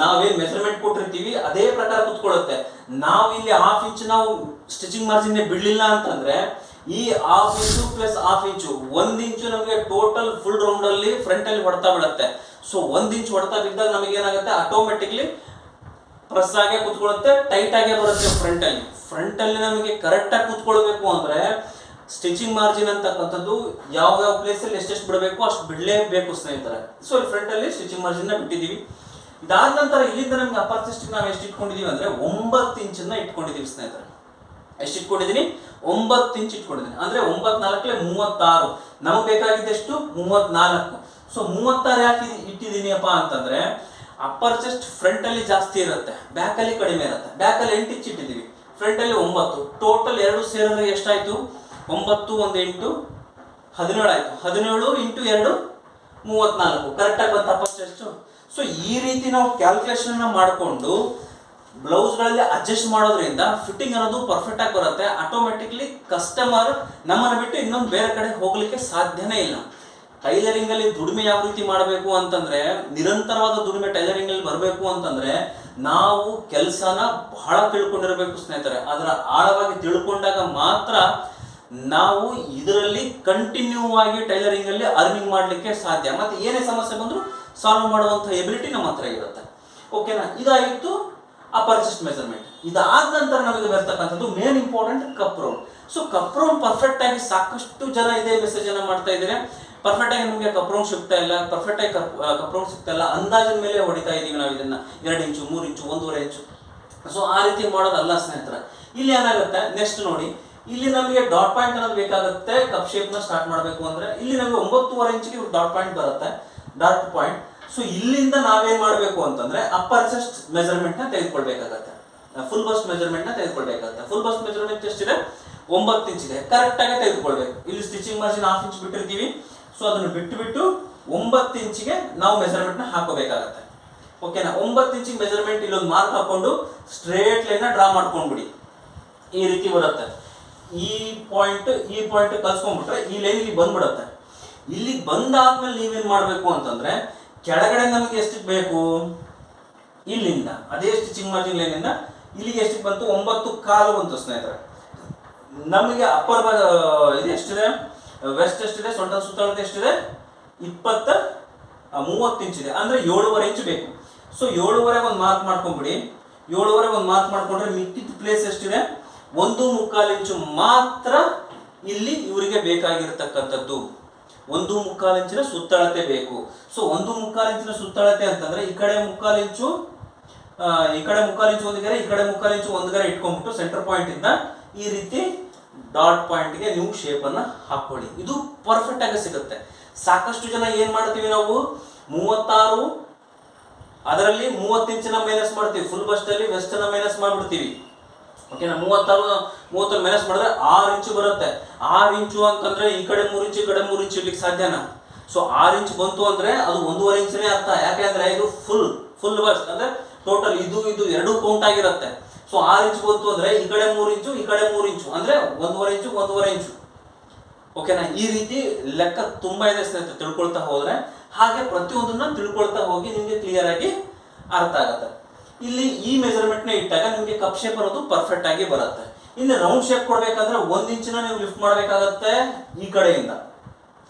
ನಾವೇನ್ ಮೆಜರ್ಮೆಂಟ್ ಕೊಟ್ಟಿರ್ತೀವಿ, ಅದೇ ಪ್ರಕಾರ ಕುತ್ಕೊಳ್ಳುತ್ತೆ. ನಾವು ಇಲ್ಲಿ ಹಾಫ್ ಇಂಚ್ ನಾವು ಸ್ಟಿಚಿಂಗ್ ಮಾರ್ಜಿನ್ ಬಿಡ್ಲಿಲ್ಲ ಅಂತಂದ್ರೆ ಈ half inch plus half inch ಒಂದ್ ಇಂಚು ನಮಗೆ ಟೋಟಲ್ ಫುಲ್ ರೌಂಡ್ ಅಲ್ಲಿ ಫ್ರಂಟ್ ಅಲ್ಲಿ ಹೊಡ್ತಾ ಬಿಡುತ್ತೆ ಸೊ ಒಂದ್ ಇಂಚ್ ಹೊಡ್ತಾ ಬಿದ್ದಾಗ ನಮಗೆ ಏನಾಗುತ್ತೆ? ಆಟೋಮೆಟಿಕ್ಲಿ ಪ್ರೆಸ್ ಆಗೇ ಕುತ್ಕೊಳ್ಳುತ್ತೆ ಟೈಟ್ ಆಗಿ ಬರುತ್ತೆ ಫ್ರಂಟ್ ಅಲ್ಲಿ. ಫ್ರಂಟ್ ಅಲ್ಲಿ ನಮಗೆ ಕರೆಕ್ಟ್ ಆಗಿ ಕುತ್ಕೊಳ್ಬೇಕು ಅಂದ್ರೆ ಸ್ಟಿಚಿಂಗ್ ಮಾರ್ಜಿನ್ ಅಂತಕ್ಕಂಥದ್ದು ಯಾವ ಯಾವ ಪ್ಲೇಸ್ ಅಲ್ಲಿ ಎಷ್ಟೆಷ್ಟು ಬಿಡಬೇಕು, ಅಷ್ಟು ಬಿಡಲೇಬೇಕು ಸ್ನೇಹಿತರೆ. ಸೊ ಫ್ರಂಟ್ ಅಲ್ಲಿ ಸ್ಟಿಚಿಂಗ್ ಮಾರ್ಜಿನ್ನ ಬಿಟ್ಟಿದೀವಿ ಇದಾದ ನಂತರ ಇಲ್ಲಿಂದ ನಮ್ಗೆ ಅಪರ್ಚಿಸ್ಟಿಕ್ ಚೆಸ್ಟ್ ನಾವು ಎಷ್ಟು ಇಟ್ಕೊಂಡಿದೀವಿ ಅಂದ್ರೆ ಒಂಬತ್ತು ಇಂಚನ್ನ ಇಟ್ಕೊಂಡಿದೀವಿ ಸ್ನೇಹಿತರೆ. ಎಷ್ಟು ಇಟ್ಕೊಂಡಿದ್ದೀನಿ? ಒಂಬತ್ತು ಇಂಚ್ ಇಟ್ಕೊಂಡಿದ್ದೀನಿ. ಅಂದ್ರೆ ಒಂಬತ್ ನಾಲ್ಕಲೆ ಮೂವತ್ತಾರು. ನಮಗೆ ಬೇಕಾಗಿದ್ದೆಷ್ಟು ಮೂವತ್ನಾಲ್ಕು. ಸೊ ಮೂವತ್ತಾರು ಯಾಕೆ ಇಟ್ಟಿದ್ದೀನಿಯಪ್ಪ ಅಂತಂದ್ರೆ ಅಪ್ಪರ್ ಚೆಸ್ಟ್ ಫ್ರಂಟ್ ಅಲ್ಲಿ ಜಾಸ್ತಿ ಇರುತ್ತೆ. ಬ್ಯಾಕ್ ಅಲ್ಲಿ ಕಡಿಮೆ ಇರುತ್ತೆ. ಬ್ಯಾಕ್ ಅಲ್ಲಿ ಎಂಟು ಇಂಚ್ ಇಟ್ಟಿದ್ದೀವಿ. ಫ್ರಂಟ್ ಅಲ್ಲಿ ಒಂಬತ್ತು. ಟೋಟಲ್ ಎರಡು ಸೇರಿದ್ರೆ ಎಷ್ಟಾಯ್ತು? ಒಂಬತ್ತು, ಒಂದು ಎಂಟು, ಹದಿನೇಳು ಆಯ್ತು. ಹದಿನೇಳು ಇಂಟು ಎರಡು, ಮೂವತ್ನಾಲ್ಕು. ಕರೆಕ್ಟಾಗಿ ಬಂತ ಅಪ್ಪರ್ ಚೆಸ್ಟ್ ಸೊ ಈ ರೀತಿ ನಾವು ಕ್ಯಾಲ್ಕುಲೇಷನ್ ಮಾಡಿಕೊಂಡು ಬ್ಲೌಸ್ಗಳಲ್ಲಿ ಅಡ್ಜಸ್ಟ್ ಮಾಡೋದ್ರಿಂದ ಫಿಟ್ಟಿಂಗ್ ಅನ್ನೋದು ಪರ್ಫೆಕ್ಟ್ ಆಗಿ ಬರುತ್ತೆ. ಆಟೋಮೆಟಿಕ್ಲಿ ಕಸ್ಟಮರ್ ನಮ್ಮನ್ನು ಬಿಟ್ಟು ಇನ್ನೊಂದು ಬೇರೆ ಕಡೆ ಹೋಗಲಿಕ್ಕೆ ಸಾಧ್ಯನೇ ಇಲ್ಲ. ಟೈಲರಿಂಗ್ ಅಲ್ಲಿ ದುಡಿಮೆ ಯಾವ ರೀತಿ ಮಾಡಬೇಕು ಅಂತಂದ್ರೆ, ನಿರಂತರವಾದ ದುಡಿಮೆ ಟೈಲರಿಂಗ್ ಅಲ್ಲಿ ಬರಬೇಕು ಅಂತಂದ್ರೆ, ನಾವು ಕೆಲಸನ ಬಹಳ ತಿಳ್ಕೊಂಡಿರಬೇಕು ಸ್ನೇಹಿತರೆ. ಅದರ ಆಳವಾಗಿ ತಿಳ್ಕೊಂಡಾಗ ಮಾತ್ರ ನಾವು ಇದರಲ್ಲಿ ಕಂಟಿನ್ಯೂ ಆಗಿ ಟೈಲರಿಂಗ್ ಅಲ್ಲಿ ಅರ್ನಿಂಗ್ ಮಾಡಲಿಕ್ಕೆ ಸಾಧ್ಯ. ಮತ್ತೆ ಏನೇ ಸಮಸ್ಯೆ ಬಂದರೂ ಸಾಲ್ವ್ ಮಾಡುವಂಥ ಎಬಿಲಿಟಿ ನಮ್ಮ ಹತ್ರ ಇರುತ್ತೆ. ಓಕೆನಾ ಇದಾಗಿತ್ತು. ಅಪರ್ಚೆಸ್ಟ್ ಮೆಜರ್ಮೆಂಟ್ ಇದಾದ ನಂತರ ನಮಗೆ ಬರ್ತಕ್ಕಂಥದ್ದು main important cup round so cup round perfect ಆಗಿ ಸಾಕಷ್ಟು ಜನ ಇದೇ ಮೆಸೇಜ್ ಅನ್ನ ಮಾಡ್ತಾ ಇದ್ದಾರೆ. ಪರ್ಫೆಕ್ಟ್ ಆಗಿ ನಮಗೆ ಕಪ್ ರೌಂಡ್ ಸಿಗ್ತಾ ಇಲ್ಲ. ಪರ್ಫೆಕ್ಟ್ ಆಗಿ ಕಪ್ ರೌಂಡ್ ಸಿಗ್ತಾ ಇಲ್ಲ. ಅಂದಾಜಿನ ಮೇಲೆ ಹೊಡಿತಾ ಇದೀವಿ ನಾವು ಇದನ್ನ. ಎರಡು ಇಂಚು ಮೂರು ಇಂಚು ಒಂದೂವರೆ ಇಂಚು ಸೊ ಆ ರೀತಿ ಮಾಡೋದಲ್ಲ ಸ್ನೇಹಿತರ. ಇಲ್ಲಿ ಏನಾಗುತ್ತೆ? ನೆಕ್ಸ್ಟ್ ನೋಡಿ. ಇಲ್ಲಿ ನಮಗೆ ಡಾಟ್ ಪಾಯಿಂಟ್ ಅನ್ನೋದು ಬೇಕಾಗುತ್ತೆ. ಕಪ್ ಶೇಪ್ನ ಸ್ಟಾರ್ಟ್ ಮಾಡಬೇಕು ಅಂದ್ರೆ ಇಲ್ಲಿ ನಮಗೆ ಒಂಬತ್ತುವರೆ ಇಂಚಿಗೆ ಡಾಟ್ ಪಾಯಿಂಟ್ ಬರುತ್ತೆ. ಡಾಟ್ ಪಾಯಿಂಟ್ ಸೊ ಇಲ್ಲಿಂದ ನಾವೇನ್ ಮಾಡಬೇಕು ಅಂತಂದ್ರೆ ಅಪ್ಪರ್ ಚೆಸ್ಟ್ ಮೆಜರ್ಮೆಂಟ್ನ ತೆಗೆದುಕೊಳ್ಬೇಕಾಗತ್ತೆ. ಫುಲ್ ಬಸ್ಟ್ ಮೆಜರ್ಮೆಂಟ್ನ ತೆಗೆದುಕೊಳ್ಬೇಕಾಗತ್ತೆ. ಫುಲ್ ಬಸ್ಟ್ ಮೆಜರ್ಮೆಂಟ್ ಎಷ್ಟಿದೆ ಒಂಬತ್ತು ಇಂಚ್ ಇದೆ. ಕರೆಕ್ಟ್ ಆಗಿ ತೆಗೆದುಕೊಳ್ಬೇಕು. ಇಲ್ಲಿ ಸ್ಟಿಚಿಂಗ್ ಮಾರ್ಜಿನ್ ಹಾಫ್ ಇಂಚ್ ಬಿಟ್ಟಿರ್ತೀವಿ. ಸೊ ಅದನ್ನು ಬಿಟ್ಟು ಬಿಟ್ಟು ಒಂಬತ್ತು ಇಂಚಿಗೆ ನಾವು ಮೆಜರ್ಮೆಂಟ್ನ ಹಾಕೋಬೇಕಾಗತ್ತೆ. ಓಕೆನಾ ಒಂಬತ್ತು ಇಂಚಿಗೆ ಮೆಜರ್ಮೆಂಟ್ ಇಲ್ಲೊಂದು ಮಾರ್ಕ್ ಹಾಕೊಂಡು ಸ್ಟ್ರೇಟ್ ಲೈನ್ ಡ್ರಾ ಮಾಡ್ಕೊಂಡ್ಬಿಡಿ. ಈ ರೀತಿ ಬರುತ್ತೆ. ಈ ಪಾಯಿಂಟ್ ಈ ಪಾಯಿಂಟ್ ಕಲ್ಸ್ಕೊಂಡ್ಬಿಟ್ರೆ ಈ ಲೈನ್ ಇಲ್ಲಿ ಬಂದ್ಬಿಡುತ್ತೆ. ಇಲ್ಲಿ ಬಂದಾದ್ಮೇಲೆ ನೀವೇನ್ ಮಾಡಬೇಕು ಅಂತಂದ್ರೆ ಕೆಳಗಡೆ ನಮಗೆ ಎಷ್ಟು ಬೇಕು? ಇಲ್ಲಿಂದ. ಅದೇ ಸ್ಟಿಚಿಂಗ್ ಮಾರ್ಜಿನ್ ಲೈನಿಂದ ಇಲ್ಲಿಗೆ ಎಷ್ಟು ಬಂತು? ಒಂಬತ್ತು ಕಾಲು ಬಂತು ಸ್ನೇಹಿತರೆ. ನಮಗೆ ಅಪ್ಪರ್ ಇದು ಎಷ್ಟಿದೆ? ವೆಸ್ಟ್ ಎಷ್ಟಿದೆ? ಸೊಂಟದ ಸುತ್ತಳತೆ ಎಷ್ಟಿದೆ? ಇಪ್ಪತ್ತ ಮೂವತ್ತು ಇದೆ. ಅಂದ್ರೆ ಏಳುವರೆ ಇಂಚು ಬೇಕು. ಸೊ ಏಳುವರೆ ಒಂದು ಮಾರ್ಕ್ ಮಾಡ್ಕೊಂಬಿಡಿ. ಏಳುವರೆ ಒಂದು ಮಾರ್ಕ್ ಮಾಡ್ಕೊಂಡ್ರೆ ಮಿಕ್ಕಿದ ಪ್ಲೇಸ್ ಎಷ್ಟಿದೆ? ಒಂದು ಮುಕ್ಕಾಲು ಇಂಚು ಮಾತ್ರ ಇಲ್ಲಿ ಇವರಿಗೆ ಬೇಕಾಗಿರ್ತಕ್ಕಂಥದ್ದು. ಒಂದು ಮುಕ್ಕಾಲಿಂಚಿನ ಸುತ್ತಳತೆ ಬೇಕು. ಸೊ ಒಂದು ಮುಕ್ಕಾಲಿಂಚಿನ ಸುತ್ತಳತೆ ಅಂತಂದ್ರೆ ಈ ಕಡೆ ಮುಕ್ಕಾಲಿಂಚು ಈ ಕಡೆ ಮುಕ್ಕಾಲಿಂಚು ಒಂದು ಗೆರೆ, ಈ ಕಡೆ ಮುಕ್ಕಾಲಿಂಚು ಒಂದು ಗೆರೆ ಇಟ್ಕೊಂಡ್ಬಿಟ್ಟು ಸೆಂಟರ್ ಪಾಯಿಂಟ್ ಇಂದ ಈ ರೀತಿ ಡಾಟ್ ಪಾಯಿಂಟ್ಗೆ ನೀವು ಶೇಪ್ ಅನ್ನ ಹಾಕೊಳ್ಳಿ. ಇದು ಪರ್ಫೆಕ್ಟ್ ಆಗಿ ಸಿಗುತ್ತೆ. ಸಾಕಷ್ಟು ಜನ ಏನ್ ಮಾಡ್ತೀವಿ ನಾವು? ಮೂವತ್ತಾರು, ಅದರಲ್ಲಿ ಮೂವತ್ತು ಇಂಚಿನ ಮೈನಸ್ ಮಾಡ್ತೀವಿ. ಫುಲ್ ಬಸ್ಟ್ ಅಲ್ಲಿ ವೆಸ್ಟ್ ಅನ್ನ ಮೈನಸ್ ಮಾಡ್ಬಿಡ್ತೀವಿ. ಓಕೆನಾ ಮೂವತ್ತಾರು ಮೂವತ್ತರ ಮೈನಸ್ ಮಾಡಿದ್ರೆ ಆರು ಇಂಚು ಬರುತ್ತೆ. ಆರು ಇಂಚು ಅಂತಂದ್ರೆ ಈ ಕಡೆ ಮೂರು ಇಂಚು ಈ ಕಡೆ ಮೂರು ಇಂಚು ಇಡ್ಲಿಕ್ಕೆ ಸಾಧ್ಯನಾ? ಸೊ ಆರು ಇಂಚ್ ಬಂತು ಅಂದ್ರೆ ಅದು ಒಂದೂವರೆ ಇಂಚನೇ ಅರ್ಥ. ಯಾಕೆಂದ್ರೆ ಇದು ಫುಲ್ ಫುಲ್ ಬಸ್ ಅಂದ್ರೆ ಟೋಟಲ್ ಇದು ಇದು ಎರಡು ಕೌಂಟ್ ಆಗಿರುತ್ತೆ. ಸೊ ಆರು ಇಂಚ್ ಬಂತು ಅಂದ್ರೆ ಈ ಕಡೆ ಮೂರು ಇಂಚು ಈ ಕಡೆ ಮೂರು ಇಂಚು ಅಂದ್ರೆ ಒಂದೂವರೆ ಇಂಚು ಒಂದೂವರೆ ಇಂಚು ಓಕೆನಾ ಈ ರೀತಿ ಲೆಕ್ಕ ತುಂಬಾ ಇದೆ ಸ್ನೇಹಿತರೆ, ತಿಳ್ಕೊಳ್ತಾ ಹೋದ್ರೆ. ಹಾಗೆ ಪ್ರತಿಯೊಂದನ್ನ ತಿಳ್ಕೊಳ್ತಾ ಹೋಗಿ ನಿಮ್ಗೆ ಕ್ಲಿಯರ್ ಆಗಿ ಅರ್ಥ ಆಗುತ್ತೆ. ಇಲ್ಲಿ ಈ ಮೆಜರ್ಮೆಂಟ್ನ ಇಟ್ಟಾಗ ನಿಮಗೆ ಕಪ್ ಶೇಪ್ ಅನ್ನೋದು ಪರ್ಫೆಕ್ಟ್ ಆಗಿ ಬರುತ್ತೆ. ಇನ್ನು ರೌಂಡ್ ಶೇಪ್ ಕೊಡಬೇಕಂದ್ರೆ ಒಂದು ಇಂಚಿನ ನೀವು ಲಿಫ್ಟ್ ಮಾಡಬೇಕಾಗತ್ತೆ ಈ ಕಡೆಯಿಂದ.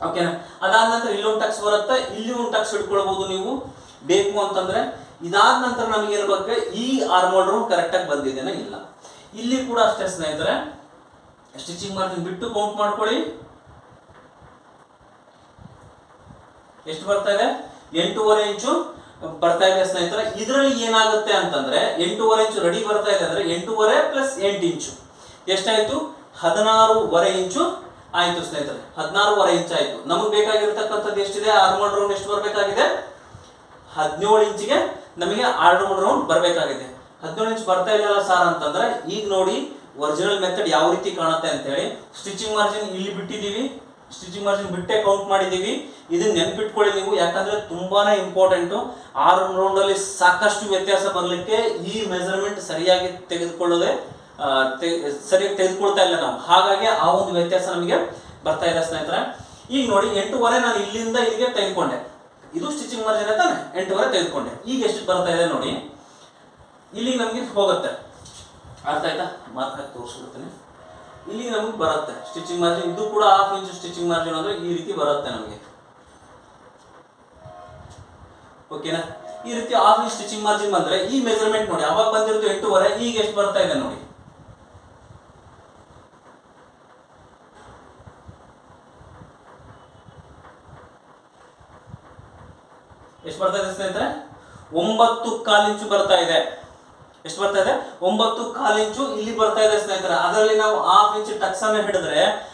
ಓಕೆನಾ ಅದಾದ ನಂತರ ಇಲ್ಲೊಂದು ಟಕ್ಸ್ ಬರುತ್ತೆ, ಇಲ್ಲಿ ಒಂದು ಟಕ್ಸ್ ಇಟ್ಕೊಳ್ಬಹುದು ನೀವು. ಬೇಕು ಅಂತಂದ್ರೆ, ಇದಾದ ನಂತರ ನಮಗೆ ಏನ್ ಬಗ್ಗೆ ಈ ಆರ್ಮೋಲ್ ರೌಂಡ್ ಕರೆಕ್ಟ್ ಆಗಿ ಬಂದಿದೆನಾ ಇಲ್ಲ. ಇಲ್ಲಿ ಕೂಡ ಅಷ್ಟೇ ಸ್ನೇಹಿತರೆ ಸ್ಟಿಚಿಂಗ್ ಮಾರ್ಜಿನ್ ಬಿಟ್ಟು ಕೌಂಟ್ ಮಾಡ್ಕೊಳ್ಳಿ. ಎಷ್ಟು ಬರ್ತಾ ಇದೆ? ಎಂಟೂವರೆ ಇಂಚು. ಬರ್ತಾ ಇದೆ ಸ್ನೇಹಿತರೆ, ಇದರಲ್ಲಿ ಏನಾಗುತ್ತೆ ಅಂತಂದ್ರೆ ಎಂಟೂವರೆ ಇಂಚು ರೆಡಿ ಬರ್ತಾ ಇದೆ ಅಂದ್ರೆ ಎಂಟೂವರೆ ಪ್ಲಸ್ ಎಂಟು ಇಂಚು. ಎಷ್ಟಾಯ್ತು? ಹದಿನಾರೂವರೆ ಇಂಚು ಆಯ್ತು ಸ್ನೇಹಿತರೆ, ಹದಿನಾರೂವರೆ ಇಂಚು ಆಯ್ತು. ನಮಗೆ ಬೇಕಾಗಿರ್ತಕ್ಕಂಥದ್ದು ಎಷ್ಟಿದೆ? ಆರ್ಮೋಲ್ ರೌಂಡ್ ಎಷ್ಟು ಬರಬೇಕಾಗಿದೆ? ಹದಿನೇಳು ಇಂಚಿಗೆ ನಮಗೆ ಆರ್ಮೋಲ್ ರೌಂಡ್ ಬರಬೇಕಾಗಿದೆ. ಹದಿನೇಳು ಇಂಚ್ ಬರ್ತಾ ಇಲ್ಲ ಸಾರ್ ಅಂತಂದ್ರೆ, ಈಗ ನೋಡಿ ಒರಿಜಿನಲ್ ಮೆಥಡ್ ಯಾವ ರೀತಿ ಕಾಣುತ್ತೆ ಅಂತ ಹೇಳಿ ಸ್ಟಿಚಿಂಗ್ ಮಾರ್ಜಿನ್ ಇಲ್ಲಿ ಬಿಟ್ಟಿದೀವಿ ಸ್ಟಿಚಿಂಗ್ ಮಾರ್ಜಿನ್ ಬಿಟ್ಟೆ ಕೌಂಟ್ ಮಾಡಿದೀವಿ ಇದನ್ನ ನೆನ್ಪಿಟ್ಕೊಳ್ಳಿ ನೀವು, ಯಾಕಂದ್ರೆ ತುಂಬಾನೇ ಇಂಪಾರ್ಟೆಂಟ್ ಆರು ರೌಂಡ್ ಅಲ್ಲಿ ಸಾಕಷ್ಟು ವ್ಯತ್ಯಾಸ ಬರಲಿಕ್ಕೆ ಈ ಮೆಜರ್ಮೆಂಟ್ ಸರಿಯಾಗಿ ತೆಗೆದುಕೊಳ್ಳದೆ ಸರಿಯಾಗಿ ತೆಗೆದುಕೊಳ್ತಾ ಇಲ್ಲ ನಾವು. ಹಾಗಾಗಿ ಆ ಒಂದು ವ್ಯತ್ಯಾಸ ನಮಗೆ ಬರ್ತಾ ಇದೆ ಸ್ನೇಹಿತರೆ. ಈಗ ನೋಡಿ, ಎಂಟೂವರೆ ನಾನು ಇಲ್ಲಿಂದ ಇಲ್ಲಿಗೆ ತೆಗೆದುಕೊಂಡೆ. ಇದು ಸ್ಟಿಚಿಂಗ್ ಮಾರ್ಜಿನ್ ತಾನೆ? ಎಂಟೂವರೆ ತೆಗೆದುಕೊಂಡೆ. ಈಗ ಎಷ್ಟು ಬರ್ತಾ ಇದೆ ನೋಡಿ. ಇಲ್ಲಿ ನಮಗೆ ಹೋಗುತ್ತೆ. ಅರ್ಥ ಆಯ್ತಾ? ಮಾತ್ರ ತೋರಿಸ್ಬಿಡ್ತೀನಿ. ಇಲ್ಲಿ ನಮಗೆ ಬರುತ್ತೆ. ಸ್ಟಿಚಿಂಗ್ ಮಾರ್ಜಿನ್ ಇದು ಕೂಡ ಹಾಫ್ ಇಂಚ್ ಸ್ಟಿಚಿಂಗ್ ಮಾರ್ಜಿನ್ ಅಂದ್ರೆ ಈ ರೀತಿ ಬರುತ್ತೆ ನಮಗೆ. ಓಕೆನಾ ಈ ರೀತಿ ಹಾಫ್ ಇಂಚ್ ಸ್ಟಿಚಿಂಗ್ ಮಾರ್ಜಿನ್ ಬಂದ್ರೆ ಈ ಮೆಜರ್ಮೆಂಟ್ ನೋಡಿ, ಅವಾಗ ಬಂದಿರೋದು ಎಂಟೂವರೆ, ಈಗ ಎಷ್ಟು ಬರ್ತಾ ಇದೆ ನೋಡಿ. ಎಷ್ಟು ಬರ್ತಾ ಇದೆ ಸ್ನೇಹಿತರೆ? ಒಂಬತ್ತು ಕಾಲಿಂಚು ಬರ್ತಾ ಇದೆ. ಎಷ್ಟು ಬರ್ತಾ ಇದೆ? ಒಂಬತ್ತು ಕಾಲು ಇಂಚು ಇಲ್ಲಿ ಬರ್ತಾ ಇದೆ ಸ್ನೇಹಿತರೆ. ಅದರಲ್ಲಿ ನಾವು ಹಾಫ್ ಇಂಚ್ ಟಕ್ಸ್ ಹಿಡಿದ್ರೆ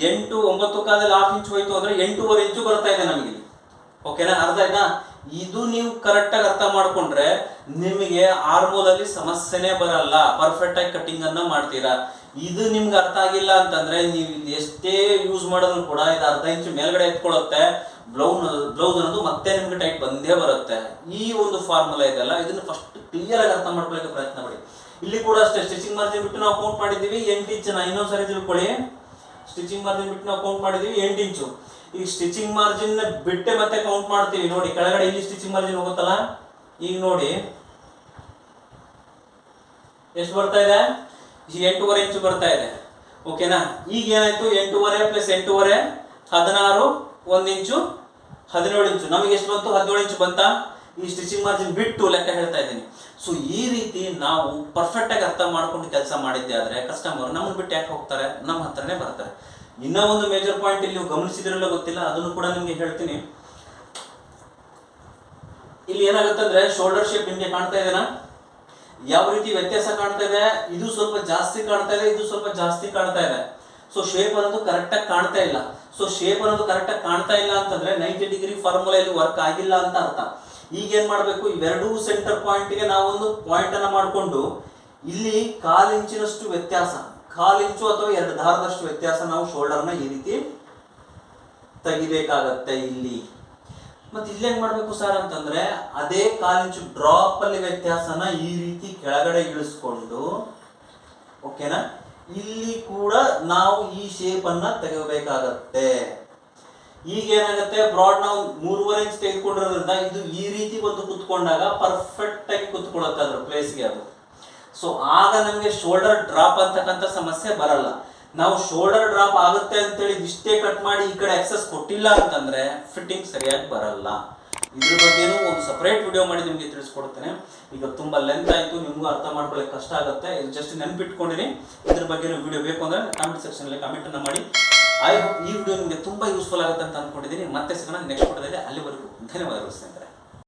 ಎಂಟು, ಒಂಬತ್ತು ಕಾಲದಲ್ಲಿ ಹಾಫ್ ಇಂಚ್ ಹೋಯ್ತು ಅಂದ್ರೆ ಎಂಟೂವರೆ ಇಂಚು ಬರ್ತಾ ಇದೆ ನಮಗೆ ಓಕೆನಾ ಅರ್ಥ ಆಯ್ತಾ? ಇದು ನೀವು ಕರೆಕ್ಟ್ ಆಗಿ ಅರ್ಥ ಮಾಡ್ಕೊಂಡ್ರೆ ನಿಮಗೆ ಆರ್ಮೋಲಲ್ಲಿ ಸಮಸ್ಯೆನೇ ಬರಲ್ಲ. ಪರ್ಫೆಕ್ಟ್ ಆಗಿ ಕಟಿಂಗ್ ಅನ್ನ ಮಾಡ್ತೀರಾ. ಇದು ನಿಮ್ಗೆ ಅರ್ಥ ಆಗಿಲ್ಲ ಅಂತಂದ್ರೆ ನೀವು ಎಷ್ಟೇ ಯೂಸ್ ಮಾಡಿದ್ರು ಕೂಡ ಇದು ಅರ್ಧ ಇಂಚು ಮೇಲ್ಗಡೆ ಎತ್ಕೊಳ್ಳುತ್ತೆ. ಬ್ಲೌನ್ ಬ್ಲೌಸ್ ಅನ್ನೋದು ಮತ್ತೆ ನಿಮ್ಗೆ ಟೈಟ್ ಬಂದೇ ಬರುತ್ತೆ. ಈ ಒಂದು ಫಾರ್ಮುಲಾ ಇದೆಲ್ಲ ಇದನ್ನು ಫಸ್ಟ್ ಕ್ಲಿಯರ್ ಆಗಿ ಅರ್ಥ ಮಾಡ್ಕೊಳ್ಳೋಕೆ ಪ್ರಯತ್ನ ಮಾಡಿ ಇಲ್ಲಿ ಕೂಡ ಅಷ್ಟೇ ಸ್ಟಿಚಿಂಗ್ ಮಾರ್ಜಿನ್ ಬಿಟ್ಟು ನಾವು ಕೌಂಟ್ ಮಾಡಿದ್ದೀವಿ, ಎಂಟು ಇನ್ನೊಂದು ಇನ್ನೊಂದ್ಸರಿ ತಿಳ್ಕೊಳ್ಳಿ. ಸ್ಟಿಚಿಂಗ್ ಮಾರ್ಜಿನ್ ಬಿಟ್ಟು ನಾವು ಕೌಂಟ್ ಮಾಡಿದೀವಿ ಎಂಟು ಇಂಚು ಈಗ ಸ್ಟಿಚಿಂಗ್ ಮಾರ್ಜಿನ್ ಬಿಟ್ಟೆ ಮತ್ತೆ ಕೌಂಟ್ ಮಾಡ್ತೀವಿ. ನೋಡಿ, ಕೆಳಗಡೆ ಇಲ್ಲಿ ಸ್ಟಿಚಿಂಗ್ ಮಾರ್ಜಿನ್ ಹೋಗುತ್ತಲ್ಲ? ಈಗ ನೋಡಿ. ಎಷ್ಟು ಬರ್ತಾ ಇದೆ? ಎಂಟೂವರೆ ಇಂಚು ಬರ್ತಾ ಇದೆ. ಓಕೆನಾ ಈಗ ಏನಾಯ್ತು? ಎಂಟೂವರೆ ಪ್ಲಸ್ ಎಂಟೂವರೆ, ಹದಿನಾರು, ಒಂದು ಇಂಚು, ಹದಿನೇಳು ಇಂಚು. ನಮಗೆ ಎಷ್ಟು ಬಂತು? ಹದಿನೇಳು ಇಂಚು ಬಂತಾ? ಈ ಸ್ಟಿಚಿಂಗ್ ಮಾರ್ಜಿನ್ ಬಿಟ್ಟು ಲೆಕ್ಕ ಹೇಳ್ತಾ ಇದ್ದೀನಿ. ಸೊ ಈ ರೀತಿ ನಾವು ಪರ್ಫೆಕ್ಟ್ ಆಗಿ ಅರ್ಥ ಮಾಡ್ಕೊಂಡು ಕೆಲಸ ಮಾಡಿದ್ದೆ ಆದ್ರೆ ಕಸ್ಟಮರ್ ನಮ್ಮನ್ನು ಬಿಟ್ಟು ಯಾಕೆ ಹೋಗ್ತಾರೆ? ನಮ್ಮ ಹತ್ರನೇ ಬರ್ತಾರೆ. ಇನ್ನೂ ಒಂದು ಮೇಜರ್ ಪಾಯಿಂಟ್ ಇಲ್ಲಿ ನೀವು ಗಮನಿಸಿದಿರಲ್ಲ ಗೊತ್ತಿಲ್ಲ, ಅದನ್ನು ಕೂಡ ನಿಮಗೆ ಹೇಳ್ತೀನಿ. ಇಲ್ಲಿ ಏನಾಗುತ್ತೆ ಅಂದ್ರೆ ಶೋಲ್ಡರ್ ಶೇಪ್ ನಿಮಗೆ ಕಾಣ್ತಾ ಇದೆನಾ? ಯಾವ ರೀತಿ ವ್ಯತ್ಯಾಸ ಕಾಣ್ತಾ ಇದೆ? ಇದು ಸ್ವಲ್ಪ ಜಾಸ್ತಿ ಕಾಣ್ತಾ ಇದೆ, ಇದು ಸ್ವಲ್ಪ ಜಾಸ್ತಿ ಕಾಣ್ತಾ ಇದೆ. ಸೊ ಶೇಪ್ ಅನ್ನೋದು ಕರೆಕ್ಟ್ ಆಗಿ ಕಾಣ್ತಾ ಇಲ್ಲ. ಸೊ ಶೇಪ್ ಅನ್ನೋದು ಕರೆಕ್ಟ್ ಆಗಿ ಕಾಣ್ತಾ ಇಲ್ಲ ಅಂತಂದ್ರೆ ನೈಂಟಿ ಡಿಗ್ರಿ ಫಾರ್ಮುಲಾ ಇಲ್ಲಿ ವರ್ಕ್ ಆಗಿಲ್ಲ ಅಂತ ಅರ್ಥ. ಈಗ ಏನ್ ಮಾಡ್ಬೇಕು? ಇವೆರಡೂ ಸೆಂಟರ್ ಪಾಯಿಂಟ್ಗೆ ನಾವೊಂದು ಪಾಯಿಂಟ್ ಅನ್ನ ಮಾಡಿಕೊಂಡು ಇಲ್ಲಿ ಕಾಲ್ ಇಂಚಿನಷ್ಟು ವ್ಯತ್ಯಾಸ, ಕಾಲ್ ಇಂಚು ಅಥವಾ ಎರಡು ದಾರದಷ್ಟು ವ್ಯತ್ಯಾಸ ನಾವು ಶೋಲ್ಡರ್ನ ಈ ರೀತಿ ತೆಗಿಬೇಕಾಗತ್ತೆ ಇಲ್ಲಿ. ಮತ್ತೆ ಇಲ್ಲಿ ಹೆಂಗ್ ಮಾಡ್ಬೇಕು ಸರ್ ಅಂತಂದ್ರೆ, ಅದೇ ಕಾಲಿಂಚು ಡ್ರಾಪ್ ಅಲ್ಲಿ ವ್ಯತ್ಯಾಸನ ಈ ರೀತಿ ಕೆಳಗಡೆ ಇಳಿಸ್ಕೊಂಡು, ಓಕೆನಾ? ಇಲ್ಲಿ ಕೂಡ ನಾವು ಈ ಶೇಪ್ ಅನ್ನ ತೆಗಿಬೇಕಾಗತ್ತೆ ಈಗ ಏನಾಗುತ್ತೆ ಬ್ರಾಡ್ ನಾವು ಮೂರುವರೆ ಇಂಚ್ ತೆಗೆದುಕೊಂಡಿರೋದ್ರಿಂದ ಇದು ಈ ರೀತಿ ಬಂದು ಕುತ್ಕೊಂಡಾಗ ಪರ್ಫೆಕ್ಟ್ ಆಗಿ ಕುತ್ಕೊಳ್ಳುತ್ತೆ ಅದ್ರ ಪ್ಲೇಸ್ಗೆ ಅದು. ಸೊ ಆಗ ನಮಗೆ ಶೋಲ್ಡರ್ ಡ್ರಾಪ್ ಅಂತಕ್ಕಂಥ ಸಮಸ್ಯೆ ಬರಲ್ಲ. ನಾವು ಶೋಲ್ಡರ್ ಡ್ರಾಪ್ ಆಗುತ್ತೆ ಅಂತೇಳಿ ಇಷ್ಟೇ ಕಟ್ ಮಾಡಿ ಈ ಕಡೆ ಎಕ್ಸಸ್ ಕೊಟ್ಟಿಲ್ಲ ಅಂತಂದ್ರೆ ಫಿಟ್ಟಿಂಗ್ ಸರಿಯಾಗಿ ಬರಲ್ಲ. ಇದ್ರ ಬಗ್ಗೆನೂ ಒಂದು ಸಪರೇಟ್ ವಿಡಿಯೋ ಮಾಡಿ ನಿಮಗೆ ತಿಳಿಸ್ಕೊಡ್ತೇನೆ. ಈಗ ತುಂಬಾ ಲೆಂತ್ ಆಯ್ತು, ನಿಮಗೂ ಅರ್ಥ ಮಾಡ್ಕೊಳ್ಳೋಕೆ ಕಷ್ಟ ಆಗುತ್ತೆ. ಇದು ಜಸ್ಟ್ ನೆನ್ಪಿಟ್ಕೊಂಡಿರಿ. ಇದ್ರ ಬಗ್ಗೆ ವಿಡಿಯೋ ಬೇಕು ಅಂದ್ರೆ ಕಾಮೆಂಟ್ ಕಾಮೆಂಟ್ ಅನ್ನ ಮಾಡಿ. ಐ ಹೋಪ್ ಈ ವಿಡಿಯೋ ನಿಮಗೆ ತುಂಬಾ ಯೂಸ್ಫುಲ್ ಆಗುತ್ತೆ ಅಂತ ಅನ್ಕೊಂಡಿದ್ದೀನಿ ಮತ್ತೆ ಸಿಗೋಣ ನೆಕ್ಸ್ಟ್ ವಿಡಿಯೋದಲ್ಲಿ ಅಲ್ಲಿವರೆಗೂ ಧನ್ಯವಾದಗಳು ಸ್ನೇಹಿತರೆ.